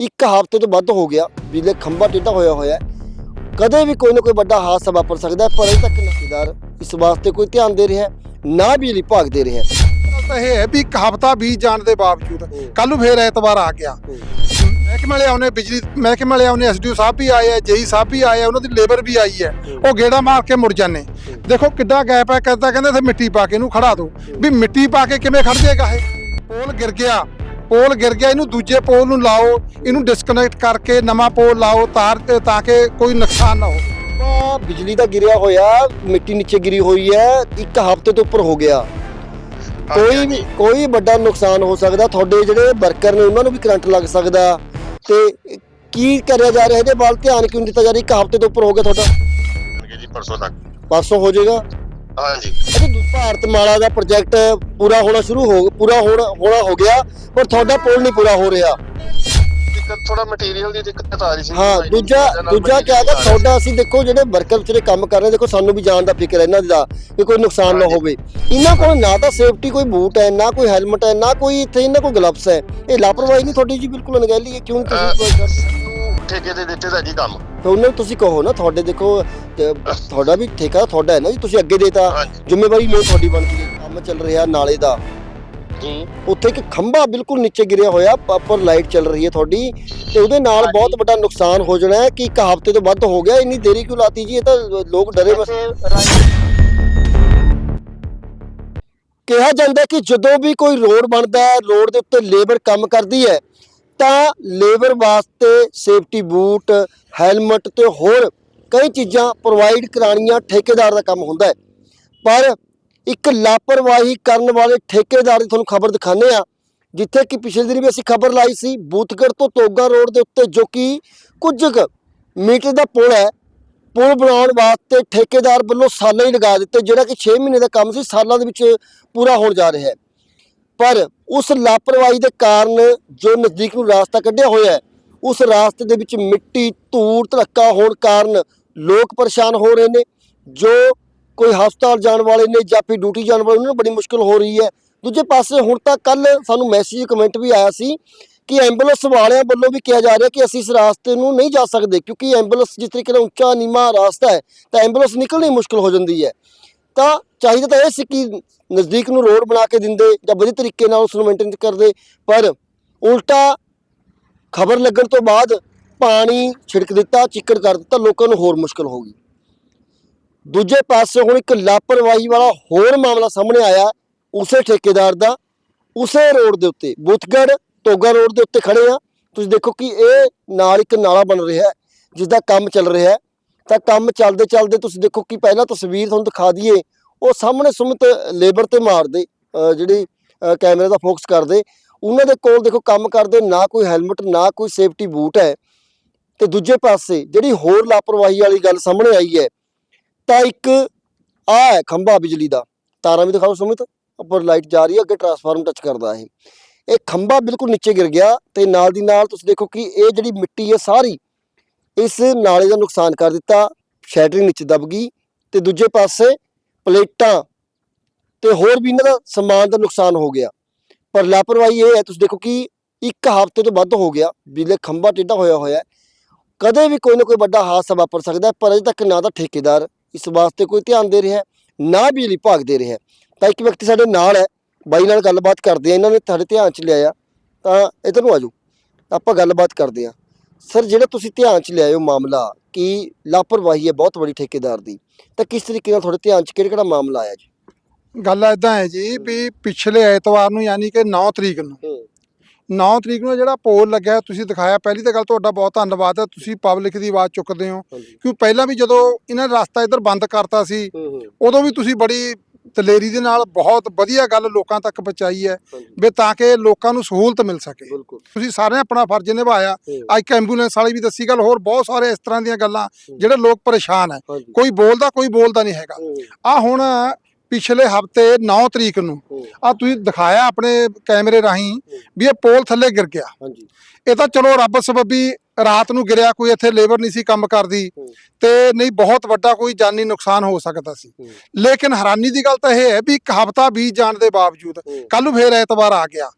ਇੱਕ ਹਫ਼ਤੇ ਤੋਂ ਵੱਧ ਹੋ ਗਿਆ ਬਿਜਲੀ ਦਾ ਖੰਭਾ ਟੇਢਾ ਹੋਇਆ ਹੋਇਆ ਹੈ। ਕਦੇ ਵੀ ਕੋਈ ਨਾ ਕੋਈ ਵੱਡਾ ਹਾਦਸਾ ਵਾਪਰ ਸਕਦਾ ਹੈ ਪਰ ਅਜੇ ਤੱਕ ਨਕੀਦਾਰ ਇਸ ਵਾਸਤੇ ਕੋਈ ਧਿਆਨ ਦੇ ਰਿਹਾ ਨਾ ਬਿਜਲੀ ਵਿਭਾਗ ਦੇ ਰਿਹਾ ਤਾਂ ਇਹ ਹੈ ਵੀ ਇੱਕ ਹਫਤਾ ਬੀਤ ਜਾਣ ਦੇ ਬਾਵਜੂਦ ਕੱਲ ਨੂੰ ਫੇਰ ਐਤਵਾਰ ਆ ਗਿਆ। ਮਹਿਕਮੇ ਵਾਲੇ ਆਉਨੇ ਬਿਜਲੀ ਮਹਿਕਮੇ ਵਾਲੇ ਆਉਨੇ ਐਸਡੀਓ ਸਾਹਿਬ ਵੀ ਆਏ ਆ ਜੇਈ ਸਾਹਿਬ ਵੀ ਆਏ ਆ ਉਹਨਾਂ ਦੀ ਲੇਬਰ ਵੀ ਆਈ ਹੈ। ਉਹ ਗੇੜਾ ਮਾਰ ਕੇ ਮੁੜ ਜਾਂਦੇ। ਦੇਖੋ ਕਿੱਡਾ ਗੈਪ ਹੈ ਕਹਿੰਦਾ ਕਹਿੰਦੇ ਇੱਥੇ ਮਿੱਟੀ ਪਾ ਕੇ ਇਹਨੂੰ ਖੜਾ ਦਿਓ। ਵੀ ਮਿੱਟੀ ਪਾ ਕੇ ਕਿਵੇਂ ਖੜ ਜਾਏਗਾ ਇਹ? ਪੋਲ ਗਿਰ ਗਿਆ। ਪੋਲ ਗਿਰ ਗਿਆ ਇਹਨੂੰ ਦੂਜੇ ਪੋਲ ਨੂੰ ਲਾਓ ਇਹਨੂੰ ਡਿਸਕਨੈਕਟ ਕਰਕੇ ਨਵਾਂ ਪੋਲ ਲਾਓ ਤਾਰ ਤੇ ਤਾਂ ਕਿ ਕੋਈ ਨੁਕਸਾਨ ਨਾ ਹੋਵੇ। ਤਾਂ ਬਿਜਲੀ ਦਾ ਗਿਰਿਆ ਹੋਇਆ ਮਿੱਟੀ ਨੀਚੇ ਗਿਰੀ ਹੋਈ ਹੈ ਇੱਕ ਹਫ਼ਤੇ ਤੋਂ ਉੱਪਰ ਹੋ ਗਿਆ। ਕੋਈ ਵੀ ਕੋਈ ਵੱਡਾ ਨੁਕਸਾਨ ਹੋ ਸਕਦਾ ਤੁਹਾਡੇ ਜਿਹੜੇ ਵਰਕਰ ਨੇ ਉਹਨਾਂ ਨੂੰ ਵੀ ਕਰੰਟ ਲੱਗ ਸਕਦਾ। ਤੇ ਕੀ ਕਰਿਆ ਜਾ ਰਿਹਾ ਇਹਦੇ ਵੱਲ ਧਿਆਨ ਕਿਉਂ ਨਹੀਂ ਦਿੱਤਾ ਜਾ ਰਿਹਾ ਇੱਕ ਹਫ਼ਤੇ ਤੋਂ ਉੱਪਰ ਹੋ ਗਿਆ ਤੁਹਾਡਾ? ਜੀ ਪਰਸੋਂ ਤੱਕ। ਪਰਸੋਂ ਹੋ ਜਾਏਗਾ? ਹਾਂਜੀ। ਦੂ- ਭਾਰਤ ਮਾਲਾ ਦਾ ਪ੍ਰੋਜੈਕਟ ਪੂਰਾ ਹੋਣਾ ਸ਼ੁਰੂ ਹੋ ਪੂਰਾ ਹੋਣਾ ਹੋਣਾ ਹੋ ਗਿਆ ਪਰ ਤੁਹਾਡਾ ਪੁਲ ਨਹੀਂ ਪੂਰਾ ਹੋ ਰਿਹਾ। ਦਿੱਕਤ ਥੋੜਾ ਮਟੀਰੀਅਲ ਦੀ ਦਿੱਕਤ ਆ ਰਹੀ ਸੀ। ਹਾਂ ਦੂਜਾ ਦੂਜਾ ਕੀ ਹੈਗਾ ਤੁਹਾਡਾ ਅਸੀਂ ਦੇਖੋ ਜਿਹੜੇ ਵਰਕਰ ਵਿਚਾਰੇ ਕੰਮ ਕਰ ਰਹੇ ਦੇਖੋ ਸਾਨੂੰ ਵੀ ਜਾਣ ਦਾ ਫਿਕਰ ਹੈ ਇਹਨਾਂ ਦਾ ਕਿ ਕੋਈ ਨੁਕਸਾਨ ਨਾ। ਹੋਵੇ। ਇਹਨਾਂ ਕੋਲ ਨਾ ਤਾਂ ਸੇਫਟੀ ਕੋਈ ਬੂਟ ਹੈ ਨਾ ਕੋਈ ਹੈਲਮਟ ਹੈ ਨਾ ਕੋਈ ਇੱਥੇ ਇਹਨਾਂ ਕੋਲ ਗਲਵਸ ਹੈ। ਇਹ ਲਾਪਰਵਾਹੀ ਨਹੀਂ ਤੁਹਾਡੀ ਜੀ ਬਿਲਕੁਲ ਅਣਗਹਿਲੀ ਹੈ। ਕਿਉਂ ਤੁਸੀਂ ਕੋਈ ਕਰ ਸਾਨੂੰ ਠੇਕੇ ਤੇ ਦਿੱਤੇ ਦਾ ਜੀ ਕੰਮ। ਤਾਂ ਉਹਨਾਂ ਨੂੰ ਤੁਸੀਂ ਕਹੋ ਨਾ ਤੁਹਾਡੇ ਦੇਖੋ ਤੇ ਤੁਹਾਡਾ ਵੀ ਠੇਕਾ ਤੁਹਾਡਾ ਹੈ ਨਾ ਜੀ ਤੁਸੀਂ ਅੱਗੇ ਦੇਤਾ। ਹਾਂਜੀ। ਜ਼ਿੰਮੇਵਾਰੀ ਮੇਰੀ ਤੁਹਾਡੀ ਬਣਦੀ ਹੈ ਕੰਮ ਚੱਲ ਰਿਹਾ ਨਾਲੇ ਦਾ। ਜੀ ਉੱਥੇ ਇੱਕ ਖੰਭਾ ਬਿਲਕੁਲ ਨੀਚੇ ਗਿਰਿਆ ਹੋਇਆ ਪ੍ਰੋਪਰ ਲਾਈਟ ਚੱਲ ਰਹੀ ਹੈ ਤੁਹਾਡੀ। ਤੇ ਉਹਦੇ ਨਾਲ ਹਾਂਜੀ। ਬਹੁਤ ਵੱਡਾ ਨੁਕਸਾਨ ਹੋ ਜਾਣਾ ਹੈ ਕਿ ਇੱਕ ਹਫ਼ਤੇ ਤੋਂ ਵੱਧ ਹੋ ਗਿਆ ਇੰਨੀ ਦੇਰੀ ਕਿਉਂ ਲਾਤੀ ਜੀ? ਇਹ ਤਾਂ ਲੋਕ ਡਰੇ ਬਸ। ਕਿਹਾ ਜਾਂਦਾ ਕਿ ਜਦੋਂ ਵੀ ਕੋਈ ਰੋਡ ਬਣਦਾ ਹੈ ਰੋਡ ਦੇ ਉੱਤੇ ਲੇਬਰ ਕੰਮ ਕਰਦੀ ਹੈ ਤਾਂ ਲੇਬਰ ਵਾਸਤੇ ਸੇਫਟੀ ਬੂਟ, ਹੈਲਮਟ ਤੇ ਹੋਰ ਕਈ ਚੀਜ਼ਾਂ ਪ੍ਰੋਵਾਈਡ ਕਰਾਉਣੀਆਂ ਠੇਕੇਦਾਰ ਦਾ ਕੰਮ ਹੁੰਦਾ ਹੈ। ਪਰ ਇੱਕ ਲਾਪਰਵਾਹੀ ਕਰਨ ਵਾਲੇ ਠੇਕੇਦਾਰ ਦੀ ਤੁਹਾਨੂੰ ਖਬਰ ਦਿਖਾਣੇ ਆ ਜਿੱਥੇ ਕਿ ਪਿਛਲੇ ਦਿਨ ਵੀ ਅਸੀਂ ਖਬਰ ਲਾਈ ਸੀ ਬੂਥਗੜ ਤੋਂ ਤੋਗਾ ਰੋਡ ਦੇ ਉੱਤੇ, ਜੋ ਕਿ ਕੁਝ ਕੁ ਮੀਟਰ ਦਾ ਪੁਲ ਹੈ। ਪੁਲ ਬਣਾਉਣ ਵਾਸਤੇ ਠੇਕੇਦਾਰ ਵੱਲੋਂ ਸਾਲਾਂ ਹੀ ਲਗਾ ਦਿੱਤੇ, ਜਿਹੜਾ ਕਿ 6 ਮਹੀਨੇ ਦਾ ਕੰਮ ਸੀ, ਸਾਲਾਂ ਦੇ ਵਿੱਚ ਪੂਰਾ ਹੋਣ ਜਾ ਰਿਹਾ ਹੈ। ਪਰ ਉਸ ਲਾਪਰਵਾਹੀ ਦੇ ਕਾਰਨ ਜੋ ਨਜ਼ਦੀਕ ਨੂੰ ਰਾਸਤਾ ਕੱਢਿਆ ਹੋਇਆ ਹੈ, ਉਸ ਰਾਸਤੇ ਦੇ ਵਿੱਚ ਮਿੱਟੀ, ਧੂੜ, ਧੜੱਕਾ ਹੋਣ ਕਾਰਨ ਲੋਕ ਪਰੇਸ਼ਾਨ ਹੋ ਰਹੇ ਨੇ, ਜੋ ਕੋਈ ਹਸਪਤਾਲ ਜਾਣ ਵਾਲੇ ਨੇ ਜਾਂ ਫਿਰ ਡਿਊਟੀ ਜਾਣ ਵਾਲੇ, ਉਹਨਾਂ ਨੂੰ ਬੜੀ ਮੁਸ਼ਕਲ ਹੋ ਰਹੀ ਹੈ। ਦੂਜੇ ਪਾਸੇ ਹੁਣ ਤਾਂ ਕੱਲ ਸਾਨੂੰ ਮੈਸੇਜ ਕਮੈਂਟ ਵੀ ਆਇਆ ਸੀ ਕਿ ਐਂਬੂਲੈਂਸ ਵਾਲਿਆਂ ਵੱਲੋਂ ਵੀ ਕਿਹਾ ਜਾ ਰਿਹਾ ਕਿ ਅਸੀਂ ਇਸ ਰਾਸਤੇ ਨੂੰ ਨਹੀਂ ਜਾ ਸਕਦੇ, ਕਿਉਂਕਿ ਐਂਬੂਲੈਂਸ ਜਿਸ ਤਰੀਕੇ ਨਾਲ ਉੱਚਾ, ਨੀਵਾਂ ਰਾਸਤਾ ਹੈ, ਤਾਂ ਐਂਬੂਲੈਂਸ ਨਿਕਲਣੀ ਮੁਸ਼ਕਲ ਹੋ ਜਾਂਦੀ ਹੈ। ਤਾਂ ਚਾਹੀਦਾ ਤਾਂ ਇਹ ਸੀ ਕਿ ਨਜ਼ਦੀਕ ਨੂੰ ਰੋਡ ਬਣਾ ਕੇ ਦਿੰਦੇ ਜਾਂ ਵਧੀਆ ਤਰੀਕੇ ਨਾਲ ਉਸ ਨੂੰ ਮੇਨਟੇਨ ਕਰਦੇ। ਪਰ ਉਲਟਾ ਖਬਰ ਲੱਗਣ ਤੋਂ ਬਾਅਦ ਪਾਣੀ ਛਿੜਕ ਦਿੱਤਾ ਚਿੱਕੜ ਕਰ ਦਿੱਤਾ, ਲੋਕਾਂ ਨੂੰ ਹੋਰ ਮੁਸ਼ਕਲ ਹੋ ਗਈ। ਦੂਜੇ ਪਾਸੇ ਹੁਣ ਇੱਕ ਲਾਪਰਵਾਹੀ ਵਾਲਾ ਹੋਰ ਮਾਮਲਾ ਸਾਹਮਣੇ ਆਇਆ ਉਸੇ ਠੇਕੇਦਾਰ ਦਾ। ਉਸੇ ਰੋਡ ਦੇ ਉੱਤੇ ਬੁੱਥਗੜ ਤੋਗਾ ਰੋਡ ਦੇ ਉੱਤੇ ਖੜੇ ਆ ਤੁਸੀਂ ਦੇਖੋ ਕਿ ਇਹ ਨਾਲ ਇੱਕ ਨਾਲਾ ਬਣ ਰਿਹਾ ਹੈ ਜਿਸ ਦਾ ਕੰਮ ਚੱਲ ਰਿਹਾ ਹੈ। ਤਾਂ ਕੰਮ ਚੱਲਦੇ ਚੱਲਦੇ ਤੁਸੀਂ ਦੇਖੋ ਕਿ ਪਹਿਲਾਂ ਤਸਵੀਰ ਤੁਹਾਨੂੰ ਦਿਖਾ ਦਈਏ। ਉਹ ਸਾਹਮਣੇ ਸੁਮਿਤ ਲੇਬਰ ਤੇ ਮਾਰਦੇ ਜਿਹੜੀ ਕੈਮਰੇ ਦਾ ਫੋਕਸ ਕਰਦੇ। ਉਹਨਾਂ ਦੇ ਕੋਲ ਦੇਖੋ ਕੰਮ ਕਰਦੇ, ਨਾ ਕੋਈ ਹੈਲਮਟ, ਨਾ ਕੋਈ ਸੇਫਟੀ ਬੂਟ ਹੈ। ਤੇ ਦੂਜੇ ਪਾਸੇ ਜਿਹੜੀ ਹੋਰ ਲਾਪਰਵਾਹੀ ਵਾਲੀ ਗੱਲ ਸਾਹਮਣੇ ਆਈ ਹੈ, ਤਾਂ ਇੱਕ ਆ ਹੈ ਖੰਭਾ ਬਿਜਲੀ ਦਾ। ਤਾਰਾਂ ਵੀ ਦਿਖਾਓ ਸੁਮਿਤ, ਉੱਪਰ ਲਾਈਟ ਜਾ ਰਹੀ ਹੈ, ਅੱਗੇ ਟਰਾਂਸਫਾਰਮ ਟੱਚ ਕਰਦਾ ਹੈ ਇਹ ਖੰਭਾ ਬਿਲਕੁਲ ਨੀਚੇ ਗਿਰ ਗਿਆ ਤੇ ਨਾਲ ਦੀ ਨਾਲ ਤੁਸੀਂ ਦੇਖੋ ਕਿ ਇਹ ਜਿਹੜੀ ਮਿੱਟੀ ਹੈ ਸਾਰੀ, ਇਸ ਨਾਲੇ ਦਾ ਨੁਕਸਾਨ ਕਰ ਦਿੱਤਾ, ਸ਼ੈਟਰਿੰਗ ਨੀਚੇ ਦਬ ਗਈ। ਤੇ ਦੂਜੇ ਪਾਸੇ ਪਲੇਟਾਂ ਤੇ ਹੋਰ ਵੀ ਇਹਨਾਂ ਦਾ ਸਮਾਨ ਦਾ ਨੁਕਸਾਨ ਹੋ ਗਿਆ। ਪਰ ਲਾਪਰਵਾਹੀ ਇਹ ਹੈ, ਤੁਸੀਂ ਦੇਖੋ ਕਿ ਇੱਕ ਹਫ਼ਤੇ ਤੋਂ ਵੱਧ ਹੋ ਗਿਆ, ਬਿਜਲੀ ਖੰਭਾ ਟੇਢਾ ਹੋਇਆ ਹੋਇਆ ਕਦੇ ਵੀ ਕੋਈ ਨਾ ਕੋਈ ਵੱਡਾ ਹਾਦਸਾ ਵਾਪਰ ਸਕਦਾ ਪਰ ਅਜੇ ਤੱਕ ਨਾ ਤਾਂ ਠੇਕੇਦਾਰ ਇਸ ਵਾਸਤੇ ਕੋਈ ਧਿਆਨ ਦੇ ਰਿਹਾ ਨਾ ਬਿਜਲੀ ਭਾਗ ਦੇ ਰਿਹਾ ਤਾਂ ਇੱਕ ਵਿਅਕਤੀ ਸਾਡੇ ਨਾਲ ਹੈ, ਬਾਈ ਨਾਲ ਗੱਲਬਾਤ ਕਰਦੇ ਆ ਇਹਨਾਂ ਨੇ ਤੁਹਾਡੇ ਧਿਆਨ ਚ ਲਿਆਇਆ। ਤਾਂ ਇੱਧਰ ਨੂੰ ਆਜੋ ਆਪਾਂ ਗੱਲਬਾਤ ਕਰਦੇ ਆ ਸਰ, ਜਿਹੜਾ ਤੁਸੀਂ ਧਿਆਨ ਚ ਲਿਆਇਓ ਮਾਮਲਾ ਕਿ ਲਾਪਰਵਾਹੀ ਹੈ ਬਹੁਤ ਵੱਡੀ ਠੇਕੇਦਾਰ ਦੀ। ਤਾਂ ਕਿਸ ਤਰੀਕੇ ਨਾਲ ਤੁਹਾਡੇ ਧਿਆਨ ਚ ਕਿਹੜਾ ਕਿਹੜਾ ਮਾਮਲਾ ਆਇਆ ਜੀ? ਗੱਲ ਐਦਾਂ ਹੈ ਜੀ ਵੀ ਪਿਛਲੇ ਐਤਵਾਰ ਨੂੰ ਯਾਨੀ ਕਿ 9 ਤਰੀਕ ਨੂੰ। 9 ਤਰੀਕ ਨੂੰ ਜਿਹੜਾ ਪੋਲ ਲੱਗਿਆ ਤੁਸੀਂ ਦਿਖਾਇਆ ਪਹਿਲੀ ਤਾਂ ਗੱਲ ਤੁਹਾਡਾ ਬਹੁਤ ਧੰਨਵਾਦ ਹੈ ਤੁਸੀਂ ਪਬਲਿਕ ਦੀ ਆਵਾਜ਼ ਚੁੱਕਦੇ ਹੋ। ਕਿਉਂ ਪਹਿਲਾਂ ਵੀ ਜਦੋਂ ਇਹਨਾਂ ਨੇ ਰਸਤਾ ਇੱਧਰ ਬੰਦ ਕਰਤਾ ਸੀ ਉਦੋਂ ਵੀ ਤੁਸੀਂ ਬੜੀ ਦਲੇਰੀ ਦੇ ਨਾਲ ਬਹੁਤ ਵਧੀਆ ਗੱਲ ਲੋਕਾਂ ਤੱਕ ਪਹੁੰਚਾਈ ਹੈ ਵੀ ਤਾਂ ਕਿ ਲੋਕਾਂ ਨੂੰ ਸਹੂਲਤ ਮਿਲ ਸਕੇ। ਤੁਸੀਂ ਸਾਰਿਆਂ ਆਪਣਾ ਫਰਜ਼ ਨਿਭਾਇਆ। ਅੱਜ ਇੱਕ ਐਂਬੂਲੈਂਸ ਵਾਲੀ ਵੀ ਦੱਸੀ ਗੱਲ ਹੋਰ ਬਹੁਤ ਸਾਰੇ ਇਸ ਤਰ੍ਹਾਂ ਦੀਆਂ ਗੱਲਾਂ ਜਿਹੜੇ ਲੋਕ ਪਰੇਸ਼ਾਨ ਹੈ। ਕੋਈ ਬੋਲਦਾ ਕੋਈ ਬੋਲਦਾ ਨਹੀਂ ਹੈਗਾ। ਆ ਹੁਣ ਪਿਛਲੇ ਹਫ਼ਤੇ 9 ਤਰੀਕ ਨੂੰ ਆ ਤੁਸੀਂ ਦਿਖਾਇਆ ਆਪਣੇ ਕੈਮਰੇ ਰਾਹੀਂ ਵੀ ਇਹ ਪੋਲ ਥੱਲੇ ਗਿਰ ਗਿਆ। ਹਾਂਜੀ। ਇਹ ਤਾਂ ਚਲੋ ਰੱਬ ਸਬੱਬੀ ਰਾਤ ਨੂੰ ਗਿਰਿਆ ਕੋਈ ਇੱਥੇ ਲੇਬਰ ਨਹੀਂ ਸੀ ਕੰਮ ਕਰਦੀ। ਤੇ ਨਹੀਂ ਬਹੁਤ ਵੱਡਾ ਕੋਈ ਜਾਨੀ ਨੁਕਸਾਨ ਹੋ ਸਕਦਾ ਸੀ। ਲੇਕਿਨ ਹੈਰਾਨੀ ਦੀ ਗੱਲ ਤਾਂ ਇਹ ਹੈ ਵੀ ਇੱਕ ਹਫਤਾ ਬੀਤ ਜਾਣ ਦੇ ਬਾਵਜੂਦ ਕੱਲ ਨੂੰ ਫੇਰ ਐਤਵਾਰ ਆ ਗਿਆ।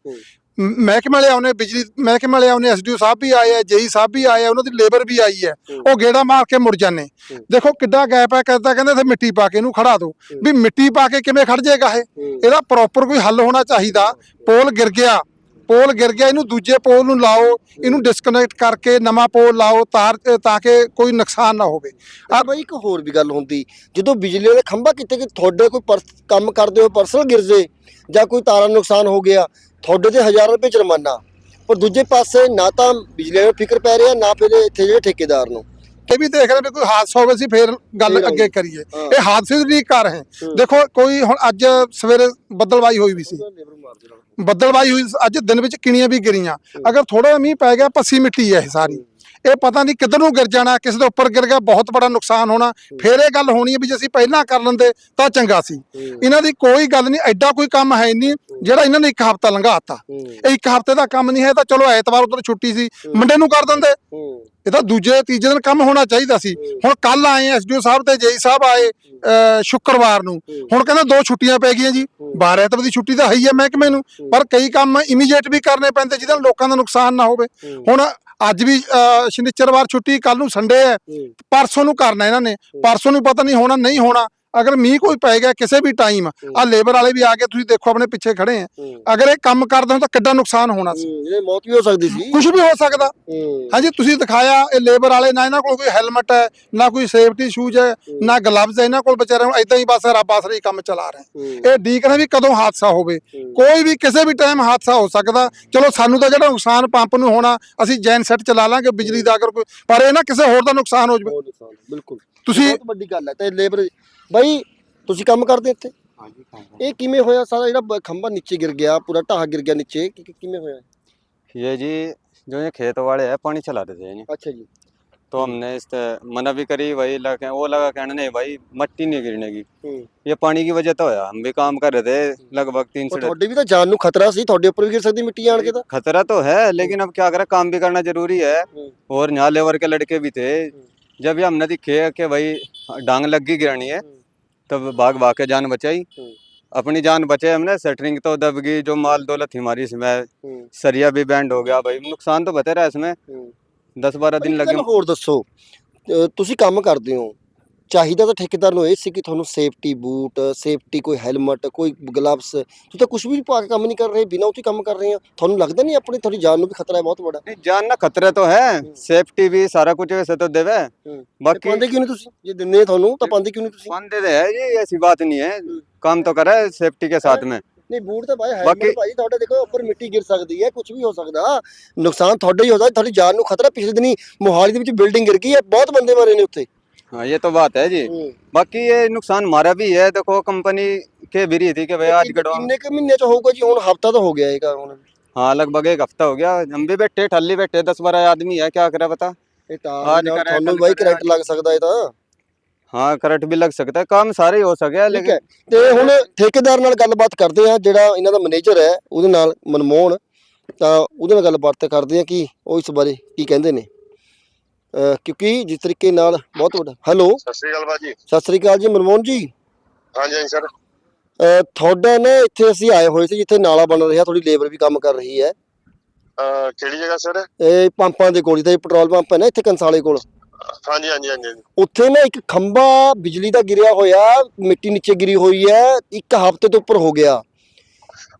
ਮਹਿਕਮੇ ਵਾਲੇ ਆਉਨੇ ਬਿਜਲੀ ਮਹਿਕਮੇ ਵਾਲੇ ਆਉਨੇ ਐਸਡੀਓ ਸਾਹਿਬ ਵੀ ਆਏ ਆ ਜੇਈ ਸਾਹਿਬ ਵੀ ਆਏ ਆ ਉਹਨਾਂ ਦੀ ਲੇਬਰ ਵੀ ਆਈ ਹੈ। ਉਹ ਗੇੜਾ ਮਾਰ ਕੇ ਮੁੜ ਜਾਂਦੇ। ਦੇਖੋ ਕਿੱਡਾ ਗੈਪ ਹੈ ਕਹਿੰਦਾ ਕਹਿੰਦੇ ਇੱਥੇ ਮਿੱਟੀ ਪਾ ਕੇ ਇਹਨੂੰ ਖੜਾ ਦਿਓ ਵੀ ਮਿੱਟੀ ਪਾ ਕੇ ਕਿਵੇਂ ਖੜ ਜਾਏਗਾ ਇਹ? ਇਹਦਾ ਪ੍ਰੋਪਰ ਕੋਈ ਹੱਲ ਹੋਣਾ ਚਾਹੀਦਾ। ਪੋਲ ਗਿਰ ਗਿਆ। ਪੋਲ ਗਿਰ ਗਿਆ ਇਹਨੂੰ ਦੂਜੇ ਪੋਲ ਨੂੰ ਲਾਓ ਇਹਨੂੰ ਡਿਸਕਨੈਕਟ ਕਰਕੇ ਨਵਾਂ ਪੋਲ ਲਾਓ ਤਾਰ ਤਾਂ ਕਿ ਕੋਈ ਨੁਕਸਾਨ ਨਾ ਹੋਵੇ। ਆ ਬਾਈ ਇੱਕ ਹੋਰ ਵੀ ਗੱਲ ਹੁੰਦੀ ਜਦੋਂ ਬਿਜਲੀ ਵਾਲੇ ਖੰਭਾ ਕਿਤੇ ਕਿ ਤੁਹਾਡੇ ਕੋਈ ਕੰਮ ਕਰਦੇ ਹੋ ਪਰਸਨਲ ਗਿਰ ਜੇ ਜਾਂ ਕੋਈ ਤਾਰਾਂ ਨੂੰ ਨੁਕਸਾਨ ਹੋ ਗਿਆ ਤੁਹਾਡੇ ਤੇ ਹਜ਼ਾਰਾਂ ਰੁਪਏ ਜੁਰਮਾਨਾ ਪਰ ਦੂਜੇ ਪਾਸੇ ਨਾ ਤਾਂ ਬਿਜਲੀ ਵਾਲੇ ਨੂੰ ਫਿਕਰ ਪੈ ਰਿਹਾ ਨਾ ਫਿਰ ਇੱਥੇ ਜਿਹੜੇ ਠੇਕੇਦਾਰ ਨੂੰ। ਇਹ ਵੀ ਦੇਖ ਰਹੇ ਵੀ ਕੋਈ ਹਾਦਸਾ ਹੋਵੇ ਸੀ ਫੇਰ ਗੱਲ ਅੱਗੇ। ਕਰੀਏ। ਇਹ ਹਾਦਸੇ ਦੀ ਕਰ ਹੈ। ਹੂੰ। ਦੇਖੋ ਕੋਈ ਹੁਣ ਅੱਜ ਸਵੇਰੇ ਬੱਦਲਵਾਈ ਹੋਈ ਵੀ ਸੀ। ਬੱਦਲਵਾਈ ਹੋਈ ਅੱਜ ਦਿਨ ਵਿੱਚ ਕਿਣੀਆਂ ਵੀ ਗਿਰੀਆਂ। ਅਗਰ ਥੋੜਾ ਮੀਂਹ ਪੈ ਗਿਆ ਪੱਸੀ ਮਿੱਟੀ ਹੈ ਇਹ ਸਾਰੀ। ਇਹ ਪਤਾ ਨਹੀਂ ਕਿੱਧਰ ਨੂੰ ਗਿਰ ਜਾਣਾ ਕਿਸੇ ਦੇ ਉੱਪਰ ਗਿਰ ਗਿਆ ਬਹੁਤ ਬੜਾ ਨੁਕਸਾਨ ਹੋਣਾ। ਫੇਰ ਇਹ ਗੱਲ ਹੋਣੀ ਹੈ ਵੀ ਜੇ ਅਸੀਂ ਪਹਿਲਾਂ ਕਰ ਲੈਂਦੇ ਤਾਂ ਚੰਗਾ ਸੀ। ਇਹਨਾਂ ਦੀ ਕੋਈ ਗੱਲ ਨਹੀਂ ਐਡਾ ਕੋਈ ਕੰਮ ਹੈ ਨਹੀਂ ਜਿਹੜਾ ਇਹਨਾਂ ਨੇ ਇੱਕ ਹਫ਼ਤਾ ਲੰਘਾਤਾ। ਇਹ ਇੱਕ ਹਫ਼ਤੇ ਦਾ ਕੰਮ ਨਹੀਂ ਹੈ ਤਾਂ ਚਲੋ ਐਤਵਾਰ ਉਧਰ ਛੁੱਟੀ ਸੀ ਮੰਡੇ ਨੂੰ ਕਰ ਦਿੰਦੇ। ਇਹ ਤਾਂ ਦੂਜੇ ਤੀਜੇ ਦਿਨ ਕੰਮ ਹੋਣਾ ਚਾਹੀਦਾ ਸੀ। ਹੁਣ ਕੱਲ ਆਏ ਐਸਡੀਓ ਸਾਹਿਬ ਤੇ ਜੇਈ ਸਾਹਿਬ ਆਏ ਸ਼ੁੱਕਰਵਾਰ ਨੂੰ। ਹੁਣ ਕਹਿੰਦੇ ਦੋ ਛੁੱਟੀਆਂ ਪੈ ਗਈਆਂ ਜੀ। 12 ਐਤਵਾਰ ਦੀ ਛੁੱਟੀ ਤਾਂ ਹੈ ਹੀ ਹੈ ਮਹਿਕਮੇ ਨੂੰ। ਪਰ ਕਈ ਕੰਮ ਇਮੀਡੀਏਟ ਵੀ ਕਰਨੇ ਪੈਂਦੇ ਜਿਹਦੇ ਨਾਲ ਲੋਕਾਂ ਦਾ ਨੁਕਸਾਨ ਨਾ ਹੋਵੇ। ਹੁਣ ਅੱਜ ਵੀ ਸ਼ਨੀਚਰਵਾਰ ਛੁੱਟੀ ਕੱਲ ਨੂੰ ਸੰਡੇ ਹੈ। ਪਰਸੋਂ ਨੂੰ ਕਰਨਾ ਇਹਨਾਂ ਨੇ। ਪਰਸੋਂ ਨੂੰ ਪਤਾ ਨਹੀਂ ਹੋਣਾ ਨਹੀਂ ਹੋਣਾ। ਅਗਰ ਮੀਂਹ ਕੋਈ ਪੈ ਗਿਆ ਕਿਸੇ ਵੀ ਟਾਈਮ ਆ ਲੇਬਰ ਵਾਲੇ ਵੀ ਆ ਕੇ ਤੁਸੀਂ ਦੇਖੋ ਆਪਣੇ ਪਿੱਛੇ ਖੜੇ ਆ। ਅਗਰ ਇਹ ਕੰਮ ਕਰਦੇ ਹੋ ਤਾਂ ਕਿੱਡਾ ਨੁਕਸਾਨ ਹੋਣਾ ਸੀ। ਇਹ ਮੌਤ ਵੀ ਹੋ ਸਕਦੀ ਸੀ। ਕੁਝ ਵੀ ਹੋ ਸਕਦਾ। ਹਾਂਜੀ ਤੁਸੀਂ ਦਿਖਾਇਆ ਇਹ ਲੇਬਰ ਵਾਲੇ ਨਾ ਇਹਨਾਂ ਕੋਲ ਕੋਈ ਹੈਲਮਟ ਹੈ ਨਾ ਕੋਈ ਸੇਫਟੀ ਸ਼ੂਜ਼ ਹੈ ਨਾ ਗਲਵਜ਼ ਹੈ ਇਹਨਾਂ ਕੋਲ ਵਿਚਾਰੇ ਹੁਣ ਇਦਾਂ ਹੀ ਬਸ ਰੱਬ ਆਸਰੇ ਕੰਮ ਚਲਾ ਰਹੇ। ਇਹ ਡੀਕ ਨੇ ਵੀ ਕਦੋਂ ਹਾਦਸਾ ਹੋਵੇ। ਕੋਈ ਵੀ ਕਿਸੇ ਵੀ ਟਾਈਮ ਹਾਦਸਾ ਹੋ ਸਕਦਾ। ਚਲੋ ਸਾਨੂੰ ਤਾਂ ਜਿਹੜਾ ਨੁਕਸਾਨ ਪੰਪ ਨੂੰ ਹੋਣਾ ਅਸੀਂ ਜੈਨ ਸੈੱਟ ਚਲਾ ਲਾਂਗੇ ਬਿਜਲੀ ਦਾ ਅਗਰ ਕੋਈ ਪਰ ਇਹ ਨਾ ਕਿਸੇ ਹੋਰ ਦਾ ਨੁਕਸਾਨ ਹੋ ਜਾਵੇ। ਬਿਲਕੁਲ। ਤੁਸੀਂ ਬਹੁਤ ਵੱਡੀ ਗੱਲ ਹੈ। ਤੇ ਲੇਬਰ ਬਾਈ ਤੁਸੀਂ ਕੰਮ ਕਰਦੇ ਇੱਥੇ ਹਾਂਜੀ काम ਇਹ ਕਿਵੇਂ ਹੋਇਆ ਸਾਰਾ ਜਿਹੜਾ ਬ- ਖੰਭਾ ਨੀਚੇ ਗਿਰ ਗਿਆ ਪੂਰਾ ਢਾਹ ਗਿਰ ਗਿਆ ਨੀਚੇ ਕਿ- ਕਿ- ਕਿਵੇਂ ਹੋਇਆ ये जी जो ये खेत वाले है पानी चला रहे थे ये ਅੱਛਾ ਜੀ तो हमने इस त- मना भी करी वही लगा वो लगा कहने नहीं भाई मट्टी नहीं गिरने की ਹੂੰ ये पानी की वजह तो है हम भी काम कर रहे थे लगभग तीन ਪਰ से ਤੁਹਾਡੇ ਵੀ ਤਾਂ ਜਾਨ ਨੂੰ ਖਤਰਾ ਸੀ ਤੁਹਾਡੇ ਉੱਪਰ ਵੀ ਗਿਰ ਸਕਦੀ ਮਿੱਟੀ ਆਣ ਕੇ ਤਾਂ खतरा तो है लेकिन अब क्या करें काम भी करना जरूरी है हम्म। और यहाँ लेबर के लड़के भी थे जब ये हमने दिखे कि भाई डांग लग गई गिरनी है तब भाग भाग के जान बचाई हम्म। अपनी जान बचे हमने सेटरिंग तो दब गई जो माल दौलत थी हमारी इसमें ਹੂੰ सरिया भी बैंड हो गया भाई नुकसान तो बतेरा है इसमें ਹੂੰ दस बारह दिन ਇੱਕ लगे ਗੱਲ ਹੋਰ ਦੱਸੋ ਅਹ ਤੁਸੀਂ ਕੰਮ ਕਰਦੇ ਹੋ ਚਾਹੀਦਾ ਤਾਂ ਠੇਕੇਦਾਰ ਨੂੰ ਇਹ ਸੀ ਕਿ ਤੁਹਾਨੂੰ ਸੇਫਟੀ ਬੂਟ ਸੇਫਟੀ ਕੋਈ ਹੈਲਮਟ ਕੋਈ ਗਲਵਸ ਤੁਸੀਂ ਤਾਂ ਕੁਝ ਵੀ ਪਾ ਕੇ ਕੰਮ ਨਹੀਂ ਕਰ ਰਹੇ ਬਿਨਾਂ ਉਹ ਤੋਂ ਹੀ ਕੰਮ ਕਰ ਰਹੇ ਆ ਤੁਹਾਨੂੰ ਲੱਗਦਾ ਨਹੀਂ ਆਪਣੀ ਤੁਹਾਡੀ ਜਾਨ ਨੂੰ ਵੀ ਖਤਰਾ ਹੈ ਬਹੁਤ ਵੱਡਾ नहीं जानना खतरे तो है सेफ्टी भी सारा कुछ वैसे तो देवे ਤੇ बाकी ਪਾਉਂਦੇ ਕਿਉਂ ਨਹੀਂ ਤੁਸੀਂ ਜੇ ਦਿੰਦੇ ਆ ਤੁਹਾਨੂੰ ਤਾਂ ਪਾਉਂਦੇ ਕਿਉਂ ਨਹੀਂ ਤੁਸੀਂ बंदे तो है ये ऐसी बात नहीं है काम तो करे सेफ्टी के साथ में ਨਹੀਂ ਬੂਟ ਤਾਂ ਭਾਈ ਹੈਲਮਟ ਬਾਕੀ- ਭਾਈ ਤੁਹਾਡੇ ਦੇਖੋ ਉੱਪਰ ਮਿੱਟੀ ਗਿਰ ਸਕਦੀ ਹੈ ਕੁਝ ਵੀ ਹੋ ਸਕਦਾ ਨੁਕਸਾਨ ਤੁਹਾਡਾ ਹੀ ਹੋ ਸਕਦਾ ਤੁਹਾਡੀ ਜਾਨ ਨੂੰ ਖਤਰਾ ਪਿਛਲੇ ਦਿਨੀ ਮੋਹਾਲੀ ਦੇ ਵਿੱਚ ਬਿਲਡਿੰਗ ਗਿਰ ਗਈ ਹੈ ਬਹੁਤ ਬੰਦੇ ਮਰੇ ਨੇ ਉੱਥੇ हाँ ये तो बात है जी बाकी ये नुकसान हमारा भी है देखो कंपनी के भी रही थी कि भाई आज ਕਿੰਨੇ- गड़वा ਕਿੰਨੇ ਕੁ ਮਹੀਨੇ ਚ ਹੋਊਗਾ ਜੀ ਹੁਣ ਹਫਤਾ ਤਾਂ ਹੋ ਗਿਆ ਇਹ ਕੰਮ ਹੁਣ हाँ लगभग एक हफ्ता हो गया हम भी बैठे ठल्ली बैठे दस बारह आदमी है क्या करे बता ਇਹ ਤਾਂ आज ਨਾਲ करें, ਤੁਹਾਨੂੰ कल ਬਾਈ करें, ਕਰੰਟ ਲੱਗ ਸਕਦਾ ਇਹ ਤਾਂ हाँ करंट भी लग सकता है काम सारे ही हो सके ਠੀਕ ਹੈ लेकिन ਤੇ ਹੁਣ ਠੇਕੇਦਾਰ ਨਾਲ ਗੱਲਬਾਤ ਕਰਦੇ ਆ ਜਿਹੜਾ ਇਹਨਾਂ ਦਾ ਮੈਨੇਜਰ ਹੈ ਉਹਦੇ ਨਾਲ ਮਨਮੋਹਨ ਤਾਂ ਉਹਦੇ ਨਾਲ ਗੱਲਬਾਤ ਕਰਦੇ ਆ ਕਿ ਉਹ ਇਸ ਬਾਰੇ ਕੀ ਕਹਿੰਦੇ ਨੇ ਅਹ ਕਿਉਂਕਿ ਜਿਸ ਤਰੀਕੇ ਨਾਲ ਬਹੁਤ ਵੱਡਾ ਹੈਲੋ? ਸਤਿ ਸ੍ਰੀ ਅਕਾਲ ਬਾਜੀ। ਸਤਿ ਸ੍ਰੀ ਅਕਾਲ ਜੀ ਮਨਮੋਹਨ ਜੀ। ਹਾਂਜੀ ਹਾਂਜੀ ਸਰ। ਤੁਹਾਡਾ ਨਾ ਇੱਥੇ ਅਸੀਂ ਆਏ ਹੋਏ ਸੀ ਜਿੱਥੇ ਨਾਲਾ ਬਣ ਰਿਹਾ ਥੋੜੀ ਲੇਬਰ ਵੀ ਕੰਮ ਕਰ ਰਹੀ ਹੈ। ਕਿਹੜੀ ਜਗ੍ਹਾ ਸਰ? ਇਹ ਪੰਪਾਂ ਦੇ ਕੋਲ ਜਿੱਥੇ ਪੈਟਰੋਲ ਪੰਪ ਹੈ ਨਾ ਇੱਥੇ ਕੰਸਾਲੇ ਕੋਲ। ਹਾਂਜੀ ਹਾਂਜੀ ਹਾਂਜੀ। ਉੱਥੇ ਨਾ ਇੱਕ ਖੰਭਾ ਬਿਜਲੀ ਦਾ ਗਿਰਿਆ ਹੋਇਆ ਮਿੱਟੀ ਨੀਚੇ ਗਿਰੀ ਹੋਈ ਹੈ ਇੱਕ ਹਫ਼ਤੇ ਤੋਂ ਉੱਪਰ ਹੋ ਗਿਆ।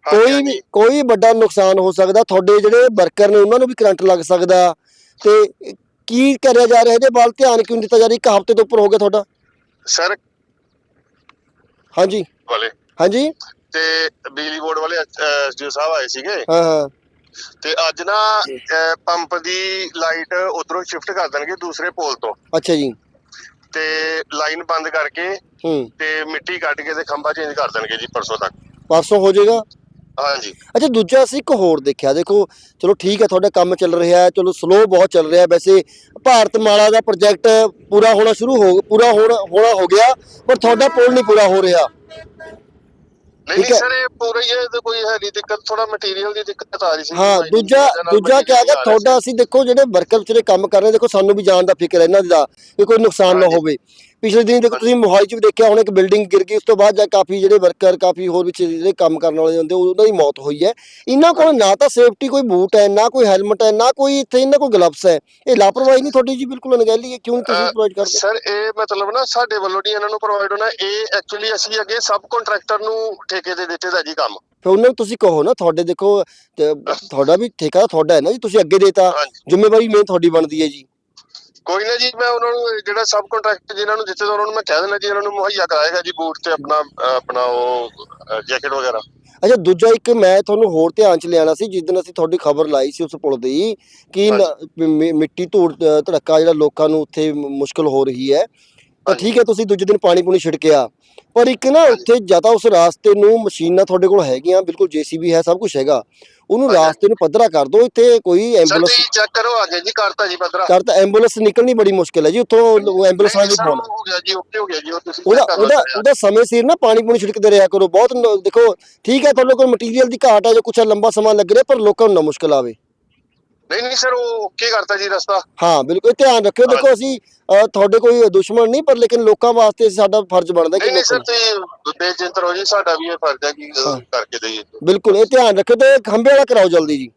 ਕੋਈ। ਵੀ ਕੋਈ ਵੱਡਾ ਨੁਕਸਾਨ ਹੋ ਸਕਦਾ ਤੁਹਾਡੇ ਜਿਹੜੇ ਵਰਕਰ ਨੇ ਉਹਨਾਂ ਨੂੰ ਵੀ ਕਰੰਟ ਲੱਗ ਸਕਦਾ। ਤੇ ਕੀ ਕਰਿਆ ਜਾ ਰਿਹਾ? ਇਹਦੇ ਵੱਲ ਧਿਆਨ ਕਿਉਂ ਦਿੱਤਾ ਜਾ ਰਿਹਾ? ਇੱਕ ਹਫ਼ਤੇ ਤੋਂ ਉੱਪਰ ਹੋ ਗਿਆ ਤੁਹਾਡਾ। ਸਰ ਹਾਂਜੀ। ਵਾਲੇ। ਹਾਂਜੀ। ਤੇ ਬਿਜਲੀ ਬੋਰਡ ਵਾਲੇ ਐਸਡੀਓ ਸਾਹਿਬ ਆਏ ਸੀਗੇ। ਹਾਂ ਹਾਂ। ਤੇ ਅੱਜ ਨਾ ਅਹ, ਪੰਪ ਦੀ ਲਾਈਟ ਉਧਰੋਂ ਸ਼ਿਫਟ ਕਰ ਦੇਣਗੇ ਦੂਸਰੇ ਪੋਲ ਤੋਂ। ਅੱਛਾ ਜੀ। ਤੇ ਲਾਈਨ ਬੰਦ ਕਰਕੇ ਹੂੰ। ਤੇ ਮਿੱਟੀ ਕੱਢ ਕੇ ਤੇ ਖੰਭਾ ਚੇਂਜ ਕਰ ਦੇਣਗੇ ਜੀ ਪਰਸੋਂ ਤੱਕ। ਪਰਸੋਂ ਹੋ ਜਾਏਗਾ? ਹਾਂਜੀ। ਅੱਛਾ ਦੂਜਾ ਅਸੀਂ ਇੱਕ ਹੋਰ ਦੇਖਿਆ ਦੇਖੋ ਚਲੋ ਠੀਕ ਹੈ ਤੁਹਾਡਾ ਕੰਮ ਚੱਲ ਰਿਹਾ ਹੈ ਚਲੋ ਸਲੋ ਬਹੁਤ ਚੱਲ ਰਿਹਾ ਵੈਸੇ ਭਾਰਤ ਮਾਲਾ ਦਾ ਪ੍ਰੋਜੈਕਟ ਪੂਰਾ ਹੋਣਾ ਸ਼ੁਰੂ ਹੋ ਪੂਰਾ ਹੋਣਾ ਹੋਣਾ ਹੋ ਗਿਆ ਪਰ ਤੁਹਾਡਾ ਪੁਲ ਨਹੀਂ ਪੂਰਾ ਹੋ ਰਿਹਾ। ਨਹੀਂ। ਸਰ ਇਹ ਪੂਰਾ ਹੀ ਹੈ ਤੇ ਕੋਈ ਹੈ ਨਹੀਂ ਦਿੱਕਤ ਥੋੜਾ ਮਟੀਰੀਅਲ ਦੀ ਦਿੱਕਤ ਆ ਰਹੀ ਸੀ। ਹਾਂ ਦੂਜਾ ਦੂਜਾ ਕਿਆ ਹੈ ਤੁਹਾਡਾ ਅਸੀਂ ਦੇਖੋ ਜਿਹੜੇ ਵਰਕਰ ਵਿਚਾਰੇ ਕੰਮ ਕਰ ਰਹੇ ਦੇਖੋ ਸਾਨੂੰ ਵੀ ਜਾਣ ਦਾ ਫਿਕਰ ਹੈ ਇਹਨਾਂ ਦਾ ਕਿ ਕੋਈ ਨੁਕਸਾਨ ਨਾ। ਹੋਵੇ। ਪਿਛਲੇ ਦਿਨ ਦੇਖੋ ਤੁਸੀਂ ਮੋਹਾਲੀ 'ਚ ਵੀ ਦੇਖਿਆ ਹੁਣ ਇੱਕ ਬਿਲਡਿੰਗ ਗਿਰ ਗਈ ਉਸ ਤੋਂ ਬਾਅਦ ਜਾ ਕਾਫੀ ਜਿਹੜੇ ਵਰਕਰ ਕਾਫੀ ਹੋਰ ਵਿੱਚ ਜਿਹੜੇ ਕੰਮ ਕਰਨ ਵਾਲੇ ਹੁੰਦੇ ਉਹਨਾਂ ਦੀ ਮੌਤ ਹੋਈ ਹੈ। ਇਹਨਾਂ ਕੋਲ ਨਾ ਤਾਂ ਸੇਫਟੀ ਕੋਈ ਬੂਟ ਹੈ ਨਾ ਕੋਈ ਹੈਲਮਟ ਹੈ ਨਾ ਕੋਈ ਇੱਥੇ ਇਹਨਾਂ ਕੋਲ ਗਲਵਸ ਹੈ। ਇਹ ਲਾਪਰਵਾਹੀ ਨਹੀਂ ਤੁਹਾਡੀ ਜੀ ਬਿਲਕੁਲ ਅਣਗਹਿਲੀ ਹੈ ਕਿਉਂ ਨਹੀਂ ਤੁਸੀਂ ਪ੍ਰੋਵਾਈਡ ਕਰਦੇ? ਸਰ ਇਹ ਮਤਲਬ ਨਾ ਸਾਡੇ ਵੱਲੋਂ ਨਹੀਂ ਇਹਨਾਂ ਨੂੰ ਪ੍ਰੋਵਾਈਡ ਹੋਣਾ ਇਹ ਐਕਚੁਅਲੀ ਅਸੀਂ ਅੱਗੇ ਸਬ ਕੰਟਰੈਕਟਰ ਨੂੰ ਠੇਕੇ ਤੇ ਦਿੱਤੇ ਦਾ ਜੀ ਕੰਮ। ਫਿਰ ਉਹਨਾਂ ਨੂੰ ਤੁਸੀਂ ਕਹੋ ਨਾ ਤੁਹਾਡੇ ਦੇਖੋ ਤੁਹਾਡਾ ਵੀ ਠੇਕਾ ਤੁਹਾਡਾ ਹੈ ਨਾ ਜੀ ਤੁਸੀਂ ਅੱਗੇ ਦੇਤਾ ਜ਼ਿੰਮੇਵਾਰੀ ਮੇਨ ਤੁਹਾਡੀ ਬਣਦੀ ਹੈ ਜੀ। ਕੋਈ ਨਾ ਜੀ ਮੈਂ ਉਹਨਾਂ ਨੂੰ ਜਿਹੜਾ ਸਬ ਕੰਟਰੈਕਟ ਜਿਨ੍ਹਾਂ ਨੂੰ ਦਿੱਤੇ ਤਾਂ ਉਹਨਾਂ ਨੂੰ ਮੈਂ ਕਹਿ ਦੇਣਾ ਜੀ ਇਹਨਾਂ ਨੂੰ ਮੁਹੱਈਆ ਕਰਾਏਗਾ ਜੀ ਬੂਟ ਤੇ ਆਪਣਾ ਆਪਣਾ ਉਹ ਜੈਕਟ ਵਗੈਰਾ। ਅੱਛਾ ਦੂਜਾ ਇੱਕ ਮੈਂ ਤੁਹਾਨੂੰ ਹੋਰ ਧਿਆਨ ਚ ਲਿਆਣਾ ਸੀ ਜਿਸ ਦਿਨ ਅਸੀਂ ਤੁਹਾਡੀ ਖਬਰ ਲਾਈ ਸੀ ਉਸ ਪੁਲ ਦੀ ਕਿ ਮਿੱਟੀ ਧੂੜ ਧੜਕਾ ਜਿਹੜਾ ਲੋਕਾਂ ਨੂੰ ਉੱਥੇ ਮੁਸ਼ਕਲ ਹੋ ਰਹੀ ਹੈ। ਤਾਂ। ਠੀਕ ਹੈ ਤੁਸੀਂ ਦੂਜੇ ਦਿਨ ਪਾਣੀ ਪੂਣੀ ਛਿੜਕਿਆ। ਪਰ ਇੱਕ ਨਾ ਉੱਥੇ ਜ਼ਿਆਦਾ ਉਸ ਰਾਸਤੇ ਨੂੰ ਮਸ਼ੀਨਾਂ ਤੁਹਾਡੇ ਕੋਲ ਹੈਗੀਆਂ ਬਿਲਕੁਲ ਜੀਸੀਬੀ ਹੈ ਸਭ ਕੁਝ ਹੈਗਾ। ਉਹਨੂੰ। ਰਾਸਤੇ ਨੂੰ ਪੱਧਰਾ ਕਰ ਦਿਓ ਇੱਥੇ ਕੋਈ ਸਰ ਐਂਬੂਲੈਂਸ ਤੁਸੀਂ ਚੈੱਕ ਕਰੋ ਆ ਗਿਆ ਜੀ ਕਰਤਾ ਜੀ ਪੱਧਰਾ ਕਰ ਤਾਂ ਐਂਬੂਲੈਂਸ ਨਿਕਲਣੀ ਬੜੀ ਮੁਸ਼ਕਲ ਹੈ ਜੀ ਉੱਥੋਂ ਐਂਬੂਲੈਂਸ ਵਾਲੇ ਨੂੰ ਸਰ, ਫੋਨ ਹੋ ਗਿਆ ਜੀ ਓਕੇ ਹੋ ਗਿਆ ਜੀ ਉਹ ਤੁਸੀਂ ਉਹਦਾ ਉਹਦਾ ਸਰ। ਉਹਦਾ ਸਮੇਂ ਸਿਰ ਨਾ ਪਾਣੀ ਪੂਣੀ ਛਿੜਕਦੇ ਰਿਹਾ ਕਰੋ ਬਹੁਤ ਦੇਖੋ ਠੀਕ ਹੈ ਤੁਹਾਡੇ ਕੋਲ ਮਟੀਰੀਅਲ ਦੀ ਘਾਟ ਹੈ ਜੋ ਕੁਛ ਲੰਬਾ ਸਮਾਂ ਲੱਗ ਰਿਹਾ ਪਰ ਲੋਕਾਂ ਨੂੰ ਨਾ ਮੁਸ਼ਕਲ ਆਵੇ ਨਹੀਂ ਨਹੀਂ ਸਰ ਉਹ ਓਕੇ ਕਰਤਾ ਜੀ ਰਸਤਾ? ਹਾਂ ਬਿਲਕੁਲ ਧਿਆਨ ਰੱਖਿਓ। ਦੇਖੋ ਅਸੀਂ ਅ, ਤੁਹਾਡੇ ਕੋਈ ਦੁਸ਼ਮਣ ਨਹੀਂ ਪਰ ਲੇਕਿਨ ਲੋਕਾਂ ਵਾਸਤੇ ਸਾਡਾ ਫਰਜ਼ ਬਣਦਾ ਕਿ ਨਹੀਂ ਨਹੀਂ ਸਰ ਲੋਕਾਂ ਤੁਸੀਂ ਬੇਚਿੰਤ ਰਹੋ ਜੀ ਸਾਡਾ ਵੀ ਇਹ ਫਰਜ਼ ਹੈ ਕਿ ਅਹ, ਹਾਂ। ਕਰਕੇ ਦੇਈਏ। ਬਿਲਕੁਲ ਇਹ ਧਿਆਨ ਰੱਖਿਓ ਤੇ ਖੰਭੇ ਵਾਲਾ ਕਰਾਓ ਜਲਦੀ ਜੀ।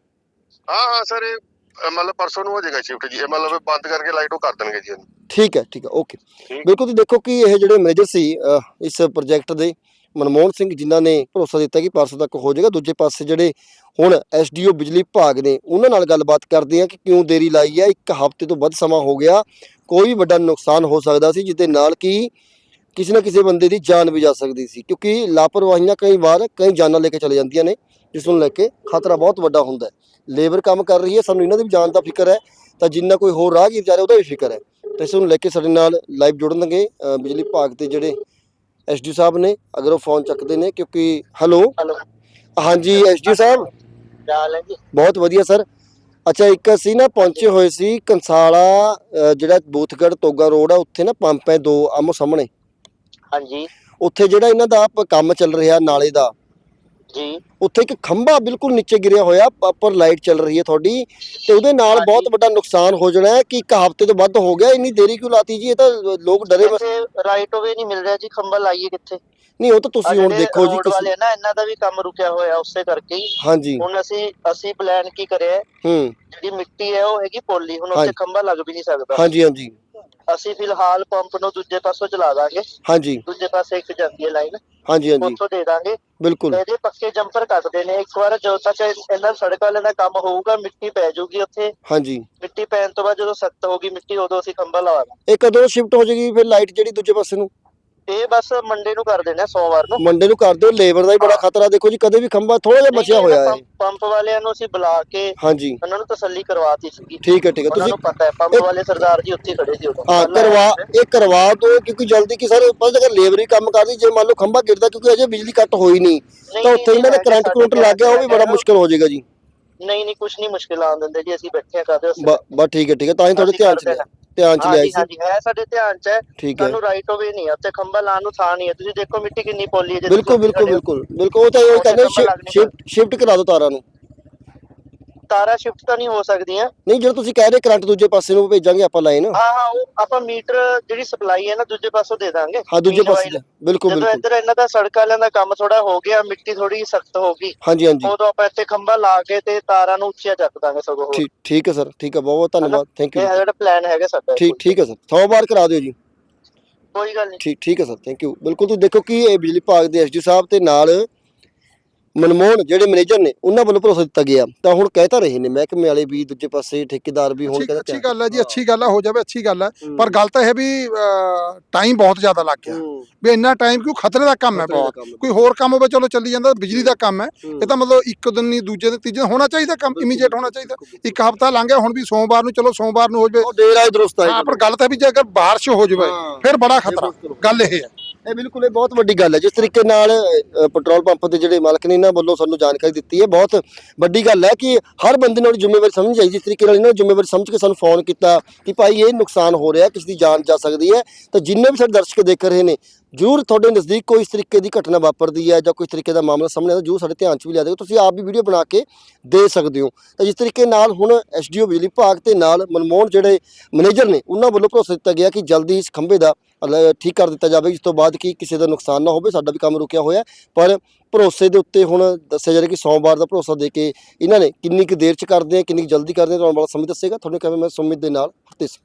ਹਾਂ ਹਾਂ ਸਰ ਇਹ ਅਹ, ਮਤਲਬ ਪਰਸੋਂ ਨੂੰ ਹੋ ਜਾਏਗਾ ਸ਼ਿਫਟ ਜੀ। ਇਹ ਮਤਲਬ ਇਹ ਬੰਦ ਕਰਕੇ ਲਾਈਟ ਉਹ ਕਰ ਦੇਣਗੇ ਜੀ ਇਹਨੂੰ। ਠੀਕ ਹੈ ਠੀਕ ਹੈ ਓਕੇ। ਠੀਕ। ਬਿਲਕੁਲ ਤੁਸੀਂ ਦੇਖੋ ਕਿ ਇਹ ਜਿਹੜੇ ਮੈਨੇਜਰ ਸੀ ਅ, ਇਸ ਪ੍ਰੋਜੈਕਟ ਦੇ ਮਨਮੋਹਨ ਸਿੰਘ ਜਿਨ੍ਹਾਂ ਨੇ ਭਰੋਸਾ ਦਿੱਤਾ ਕਿ ਪਰਸੋਂ ਤੱਕ ਹੋ ਜਾਏਗਾ। ਦੂਜੇ ਪਾਸੇ ਜਿਹੜੇ ਹੁਣ ਐਸਡੀਓ ਬਿਜਲੀ ਵਿਭਾਗ ਨੇ, ਉਹਨਾਂ ਨਾਲ ਗੱਲਬਾਤ ਕਰਦੇ ਆ ਕਿ ਕਿਉਂ ਦੇਰੀ ਲਾਈ ਹੈ। ਇੱਕ ਹਫ਼ਤੇ ਤੋਂ ਵੱਧ ਸਮਾਂ ਹੋ ਗਿਆ। ਕੋਈ ਵੀ ਵੱਡਾ ਨੁਕਸਾਨ ਹੋ ਸਕਦਾ ਸੀ, ਜਿਹਦੇ ਨਾਲ ਕਿ ਕਿਸੇ ਨਾ ਕਿਸੇ ਬੰਦੇ ਦੀ ਜਾਨ ਵੀ ਜਾ ਸਕਦੀ ਸੀ, ਕਿਉਂਕਿ ਲਾਪਰਵਾਹੀਆਂ ਕਈ ਵਾਰ ਕਈ ਜਾਨਾਂ ਲੈ ਕੇ ਚਲੇ ਜਾਂਦੀਆਂ ਨੇ, ਜਿਸ ਨੂੰ ਲੈ ਕੇ ਖਤਰਾ ਬਹੁਤ ਵੱਡਾ ਹੁੰਦਾ ਹੈ। ਲੇਬਰ ਕੰਮ ਕਰ ਰਹੀ ਹੈ, ਸਾਨੂੰ ਇਹਨਾਂ ਦੀ ਵੀ ਜਾਨ ਦਾ ਫਿਕਰ ਹੈ। ਤਾਂ ਜਿੰਨਾ ਕੋਈ ਹੋਰ ਰਾਹਗੀਰ ਜਾ ਰਿਹਾ ਉਹਦਾ ਵੀ ਫਿਕਰ ਹੈ। ਤਾਂ ਇਸ ਨੂੰ ਲੈ ਕੇ ਸਾਡੇ ਨਾਲ ਲਾਈਵ ਜੁੜਨਗੇ ਬਿਜਲੀ ਵਿਭਾਗ ਦੇ ਜਿਹੜੇ ਐਸਡੀ ਸਾਹਿਬ ਨੇ ਅਗਰ ਉਹ ਫੋਨ ਚੱਕਦੇ ਨੇ ਕਿਉਂਕਿ ਹੈਲੋ? ਹੈਲੋ। ਹਾਂਜੀ ਐਸਡੀ ਸਾਹਿਬ। ਕੀ ਹਾਲ ਹੈ ਜੀ? ਬਹੁਤ ਵਧੀਆ ਸਰ। ਅੱਛਾ ਇੱਕ ਅਸੀਂ ਨਾ ਪਹੁੰਚੇ ਹੋਏ ਸੀ ਕੰਸਾਲਾ ਅ, ਜਿਹੜਾ ਬੂਥਗੜ ਤੋਗਾ ਰੋਡ ਆ ਉੱਥੇ ਨਾ ਪੰਪ ਹੈ ਦੋ ਆਮੋ ਸਾਹਮਣੇ। ਹਾਂਜੀ। ਉੱਥੇ ਜਿਹੜਾ ਇਹਨਾਂ ਦਾ ਪ- ਕੰਮ ਚੱਲ ਰਿਹਾ ਨਾਲੇ ਦਾ। ਉੱਥੇ ਇੱਕ ਖੰਭਾ ਬਿਲਕੁਲ ਨੀਚੇ ਗਿਰਿਆ ਹੋਇਆ ਉੱਪਰ ਲਾਈਟ ਚੱਲ ਰਹੀ ਹੈ ਤੁਹਾਡੀ। ਤੇ ਉਹਦੇ ਨਾਲ ਬਹੁਤ। ਵੱਡਾ ਨੁਕਸਾਨ ਹੋ ਜਾਣਾ ਹੈ ਕਿ ਇੱਕ ਹਫ਼ਤੇ ਤੋਂ ਵੱਧ ਹੋ ਗਿਆ ਇੰਨੀ ਦੇਰੀ ਕਿਉਂ ਲਾਤੀ ਜੀ? ਇਹ ਤਾਂ ਲੋਕ ਡਰੇ ਬਸ। ਰਾਈਟ ਵੇ ਨਹੀਂ ਮਿਲ ਰਿਹਾ ਜੀ ਖੰਭਾ ਲਾਈਏ ਕਿੱਥੇ? ਨਹੀਂ ਉਹ ਤਾਂ ਤੁਸੀਂ ਹੁਣ ਦੇਖੋ ਜੀ ਤੁਸੀਂ ਵਾਲੇ ਨਾ ਇਹਨਾਂ ਦਾ ਵੀ ਕੰਮ ਰੁਕਿਆ ਹੋਇਆ ਉਸੇ ਕਰਕੇ ਹੀ। ਹਾਂਜੀ। ਹੁਣ ਅਸੀਂ ਅਸੀਂ ਪਲਾਨ ਕੀ ਕਰਿਆ ਹੈ, ਜਿਹੜੀ ਮਿੱਟੀ ਹੈ ਉਹ ਹੈਗੀ ਪੋਲੀ ਹੁਣ। ਉੱਥੇ ਖੰਭਾ ਲੱਗ ਵੀ ਨਹੀਂ ਸਕਦਾ। ਹਾਂਜੀ ਹਾਂਜੀ। ਅਸੀਂ ਫਿਲਹਾਲ ਪੰਪ ਨੂੰ ਦੂਜੇ ਪਾਸੋਂ ਚਲਾ ਦਾਂਗੇ। ਹਾਂਜੀ। ਦੂਜੇ ਪਾਸੇ ਇੱਕ ਜਾਂਦੀ ਹੈ ਲਾਈਨ। ਹਾਂਜੀ ਹਾਂਜੀ। ਉੱਥੋਂ ਦੇ ਦਾਂਗੇ। ਬਿਲਕੁਲ। ਇਹਦੇ ਪੱਕੇ ਜੰਪਰ ਕੱਟਦੇ ਨੇ। ਇੱਕ ਵਾਰ ਜਦੋਂ ਤੱਕ ਇਹਨਾਂ ਸੜਕ ਵਾਲਿਆਂ ਦਾ ਕੰਮ ਹੋਊਗਾ ਮਿੱਟੀ ਪੈ ਜਾਊਗੀ ਉੱਥੇ। ਹਾਂਜੀ। ਮਿੱਟੀ ਪੈਣ ਤੋਂ ਬਾਅਦ ਜਦੋਂ ਸਖਤ ਹੋਊਗੀ ਮਿੱਟੀ ਉਦੋਂ ਅਸੀਂ ਖੰਭਾ ਲਵਾਵਾਂਗੇ ਇਹ ਕਦੋਂ ਸ਼ਿਫਟ ਹੋ ਜਾਏਗੀ ਫਿਰ ਲਾਈਟ ਜਿਹੜੀ ਦੂਜੇ ਪਾਸੇ ਨੂੰ? ਇਹ ਬਸ ਮੰਡੇ ਨੂੰ ਕਰ ਦੇਣਾ ਸੋਮਵਾਰ ਨੂੰ। ਮੰਡੇ ਨੂੰ ਕਰ ਦਿਓ ਲੇਬਰ ਦਾ ਵੀ ਬੜਾ ਖਤਰਾ ਦੇਖੋ ਜੀ ਕਦੇ ਵੀ ਖੰਭਾ ਥੋੜਾ ਜਿਹਾ ਬਚਿਆ ਹੋਇਆ ਹੈ। ਪੰਪ- ਵਾਲਿਆਂ ਨੂੰ ਅਸੀਂ ਬੁਲਾ ਕੇ ਹਾਂਜੀ। ਉਹਨਾਂ ਨੂੰ ਤਸੱਲੀ ਕਰਵਾਤੀ ਸੀਗੀ। ਠੀਕ ਹੈ ਠੀਕ ਹੈ। ਤੁਸੀਂ ਪਤਾ ਹੈ ਪੰਪ ਵਾਲੇ ਸਰਦਾਰ ਜੀ ਉੱਥੇ ਹੀ ਖੜੇ ਸੀ ਹਾਂ ਕਰਵਾ। ਇਹ ਕਰਵਾ ਦਿਓ ਕਿਉਂਕਿ ਜਲਦੀ ਕਿ ਸਰ ਪਤਾ ਜਗ੍ਹਾ ਲੇਬਰ ਹੀ ਕੰਮ ਕਰਦੀ ਜੇ ਮੰਨ ਲਓ ਖੰਭਾ ਗਿਰਦਾ ਕਿਉਂਕਿ ਅਜੇ ਬਿਜਲੀ ਕੱਟ ਹੋਈ ਨਹੀਂ ਤਾਂ ਉੱਥੇ ਇਹਨਾਂ ਦਾ ਕਰੰਟ ਕਰੰਟ ਲੱਗ ਗਿਆ ਉਹ ਵੀ ਬੜਾ। ਮੁਸ਼ਕਲ ਹੋ ਜਾਏਗਾ ਜੀ। ਨਹੀਂ ਨਹੀਂ ਕੁਝ ਨਹੀਂ ਮੁਸ਼ਕਿਲ ਆਉਣ ਦਿੰਦੇ ਜੀ ਅਸੀਂ ਬੈਠੇ ਆ ਕਰਦੇ ਬਸ ਠੀਕ ਹੈ ਠੀਕ ਹੈ ਤਾਂ ਹੀ ਤੁਹਾਡੇ ਧਿਆਨ ਚ ਲਿਆ। ਧਿਆਨ ਚ ਲਿਆ ਹਾਂਜੀ ਸੀ। ਹਾਂਜੀ ਹੈ ਸਾਡੇ ਧਿਆਨ ਚ ਹੈ। ਠੀਕ ਹੈ। ਸਾਨੂੰ ਰਾਈਟ ਓਵੇ ਨਹੀਂ ਹੈ ਉੱਥੇ ਖੰਭਾ ਲਾਉਣ ਨੂੰ ਥਾਂ ਨਹੀਂ ਹੈ। ਤੁਸੀਂ ਦੇਖੋ ਮਿੱਟੀ ਕਿੰਨੀ ਪੋਲੀ ਹੈ ਜੇ ਬਿਲਕੁਲ ਤੁਸੀਂ ਬਿਲਕੁਲ। ਬਿਲਕੁਲ ਬਿਲਕੁਲ। ਉਹ ਤਾਂ ਇਹ ਉੱਥੇ ਕਹਿੰਦੇ ਸ਼ਿਫਟ ਕਰਾ ਦਿਓ ਤਾਰਾਂ ਨੂੰ। ਤਾਰਾ ਸ਼ਿਫਟ ਤਾਂ ਨਹੀਂ ਹੋ ਸਕਦੀਆਂ। ਨਹੀਂ ਜਦੋਂ ਤੁਸੀਂ ਕਹਿ ਰਹੇ ਕਰੰਟ ਦੂਜੇ ਪਾਸੇ ਨੂੰ ਭੇਜਾਂਗੇ ਆਪਾਂ ਲਾਈਨ ਹਾਂ ਹਾਂ ਉਹ ਆਪਾਂ ਮੀਟਰ ਜਿਹੜੀ ਸਪਲਾਈ ਹੈ ਨਾ ਦੂਜੇ ਪਾਸੋਂ ਦੇ ਦਾਂਗੇ। ਹਾਂ ਦੂਜੇ ਪਾਸੇ ਬਿਲਕੁਲ ਜਦੋਂ ਬਿਲਕੁਲ। ਇੱਧਰ ਇਹਨਾਂ ਦਾ ਸੜਕ ਵਾਲਿਆਂ ਦਾ ਕੰਮ ਥੋੜਾ ਹੋ ਗਿਆ ਮਿੱਟੀ ਥੋੜੀ ਸਖਤ ਹੋ ਗਈ ਹਾਂਜੀ ਹਾਂਜੀ। ਉਦੋਂ ਆਪਾਂ ਇੱਥੇ ਖੰਭਾ ਲਾ ਕੇ ਤੇ ਤਾਰਾਂ ਨੂੰ ਉੱਚੀਆਂ ਚੱਕ ਦਾਂਗੇ ਸਗੋਂ। ਠੀਕ ਠੀਕ ਹੈ ਸਰ। ਠੀਕ ਹੈ ਬਹੁਤ ਬਹੁਤ ਧੰਨਵਾਦ। ਥੈਂਕ ਇਹ ਯੂ ਜਿਹੜਾ ਪਲਾਨ ਹੈਗਾ ਸਾਡਾ। ਠੀਕ ਠੀਕ ਹੈ ਸਰ। 100 ਵਾਰ ਕਰਾ ਦਿਓ ਜੀ। ਕੋਈ ਗੱਲ ਨਹੀਂ। ਠੀਕ ਠੀਕ ਹੈ ਸਰ। ਥੈਂਕ ਯੂ ਬਿਲਕੁਲ ਤੁਸੀਂ ਦੇਖੋ ਕਿ ਇਹ ਬਿਜਲੀ ਵਿਭਾਗ ਦੇ ਐਸਡੀ ਸਾਹਿਬ ਤੇ ਨਾਲ ਮਨਮੋਹਨ ਜਿਹੜੇ ਮੈਨੇਜਰ ਨੇ ਉਹਨਾਂ ਵੱਲੋਂ ਭਰੋਸਾ ਦਿੱਤਾ ਗਿਆ। ਤਾਂ ਹੁਣ ਕਹਿ ਤਾਂ ਰਹੇ ਨੇ ਮਹਿਕਮੇ ਵਾਲੇ ਵੀ ਦੂਜੇ ਪਾਸੇ ਠੇਕੇਦਾਰ ਵੀ ਹੁਣ ਕਹਿੰਦਾ ਅੱਛੀ ਗੱਲ ਹੈ ਜੀ ਅੱਛੀ ਗੱਲ ਹੈ ਹੋ ਜਾਵੇ ਅੱਛੀ ਗੱਲ ਹੈ। ਪਰ ਗੱਲ ਤਾਂ ਇਹ ਵੀ ਟਾਈਮ ਬਹੁਤ ਜ਼ਿਆਦਾ ਲੱਗ ਗਿਆ। ਵੀ ਇੰਨਾ ਟਾਈਮ ਕਿਉਂ? ਖਤਰੇ ਦਾ ਕੰਮ ਹੈ ਬਹੁਤ। ਕੋਈ ਹੋਰ ਕੰਮ ਹੋਵੇ ਚਲੋ ਚੱਲੀ ਜਾਂਦਾ ਬਿਜਲੀ ਦਾ ਕੰਮ ਹੈ। ਇਹ ਤਾਂ ਮਤਲਬ ਇੱਕ ਦਿਨ ਨਹੀਂ ਦੂਜੇ ਦਿਨ ਤੀਜੇ ਹੋਣਾ ਚਾਹੀਦਾ ਕੰਮ ਇਮੀਡੀਏਟ ਹੋਣਾ ਚਾਹੀਦਾ। ਇੱਕ ਹਫਤਾ ਲੰਘ ਗਿਆ ਹੁਣ ਵੀ ਸੋਮਵਾਰ ਨੂੰ ਚਲੋ ਸੋਮਵਾਰ ਨੂੰ ਹੋ ਜਾਵੇ। ਦੇਰ ਆਏ ਦਰੁਸਤ ਆਏ। ਹਾਂ ਪਰ ਗੱਲ ਤਾਂ ਵੀ ਜੇ ਅਗਰ ਬਾਰਿਸ਼ ਹੋ ਜਾਵੇ। ਫਿਰ ਬੜਾ ਖਤਰਾ। ਗੱਲ ਇਹ ਹੈ। ਇਹ ਬਿਲਕੁਲ ਇਹ ਬਹੁਤ ਵੱਡੀ ਗੱਲ ਹੈ। ਜਿਸ ਤਰੀਕੇ ਨਾਲ ਪੈਟਰੋਲ ਪੰਪ ਦੇ ਜਿਹੜੇ ਮਾਲਕ ਨੇ ਇਹਨਾਂ ਵੱਲੋਂ ਸਾਨੂੰ ਜਾਣਕਾਰੀ ਦਿੱਤੀ ਹੈ। ਬਹੁਤ ਵੱਡੀ ਗੱਲ ਹੈ ਕਿ ਹਰ ਬੰਦੇ ਨੂੰ ਆਪਣੀ ਜ਼ਿੰਮੇਵਾਰੀ ਸਮਝਣੀ ਚਾਹੀਦੀ ਜਿਸ ਤਰੀਕੇ ਨਾਲ ਇਹਨਾਂ ਨੇ ਜ਼ਿੰਮੇਵਾਰੀ ਸਮਝ ਕੇ ਸਾਨੂੰ ਫੋਨ ਕੀਤਾ ਕਿ ਭਾਈ ਇਹ ਨੁਕਸਾਨ ਹੋ ਰਿਹਾ, ਕਿਸੇ ਦੀ ਜਾਨ ਜਾ ਸਕਦੀ ਹੈ। ਤਾਂ ਜਿੰਨੇ ਵੀ ਸਾਡੇ ਦਰਸ਼ਕ ਦੇਖ ਰਹੇ ਨੇ, ਜਰੂਰ ਤੁਹਾਡੇ ਨਜ਼ਦੀਕ ਕੋਈ ਇਸ ਤਰੀਕੇ ਦੀ ਘਟਨਾ ਵਾਪਰਦੀ ਹੈ ਜਾਂ ਕੋਈ ਤਰੀਕੇ ਦਾ ਮਾਮਲਾ ਸਾਹਮਣੇ ਆਉਂਦਾ, ਜਰੂਰ ਸਾਡੇ ਧਿਆਨ 'ਚ ਵੀ ਲਿਆ ਦਿਓ। ਤੁਸੀਂ ਆਪ ਵੀ ਵੀਡੀਓ ਬਣਾ ਕੇ ਦੇ ਸਕਦੇ ਹੋ। ਤਾਂ ਜਿਸ ਤਰੀਕੇ ਨਾਲ ਹੁਣ ਐਸਡੀਓ ਬਿਜਲੀ ਵਿਭਾਗ ਤੇ ਨਾਲ ਮਨਮੋਹਨ ਜਿਹੜੇ ਮੈਨੇਜਰ ਨੇ, ਉਹਨਾਂ ਵੱਲੋਂ ਭਰੋਸਾ ਦਿੱਤਾ ਗਿਆ ਕਿ ਜਲਦੀ ਇਸ ਖੰਭੇ ਦਾ ਠੀਕ ਕਰ ਦਿੱਤਾ ਜਾਵੇ, ਜਿਸ ਤੋਂ ਬਾਅਦ ਕਿ ਕਿਸੇ ਦਾ ਨੁਕਸਾਨ ਨਾ ਹੋਵੇ, ਸਾਡਾ ਵੀ ਕੰਮ ਰੁਕਿਆ ਹੋਇਆ ਪਰ ਭਰੋਸੇ ਦੇ ਉੱਤੇ ਹੁਣ ਦੱਸਿਆ ਜਾ ਰਿਹਾ ਕਿ ਸੋਮਵਾਰ ਦਾ ਭਰੋਸਾ ਦੇ ਕੇ ਇਹਨਾਂ ਨੇ ਕਿੰਨੀ ਕੁ ਦੇਰ ਚ ਕਰਦੇ ਆ, ਕਿੰਨੀ ਕੁ ਜਲਦੀ ਕਰਦੇ ਆ ਆਉਣ ਵਾਲਾ ਸਮੇਂ ਦੱਸੇਗਾ। ਤੁਹਾਨੂੰ ਕਹਿੰਦਾ ਮੈਂ ਸੁਮਿਤ ਦੇ ਨਾਲ ਫਤਿਹ ਸਿੰਘ।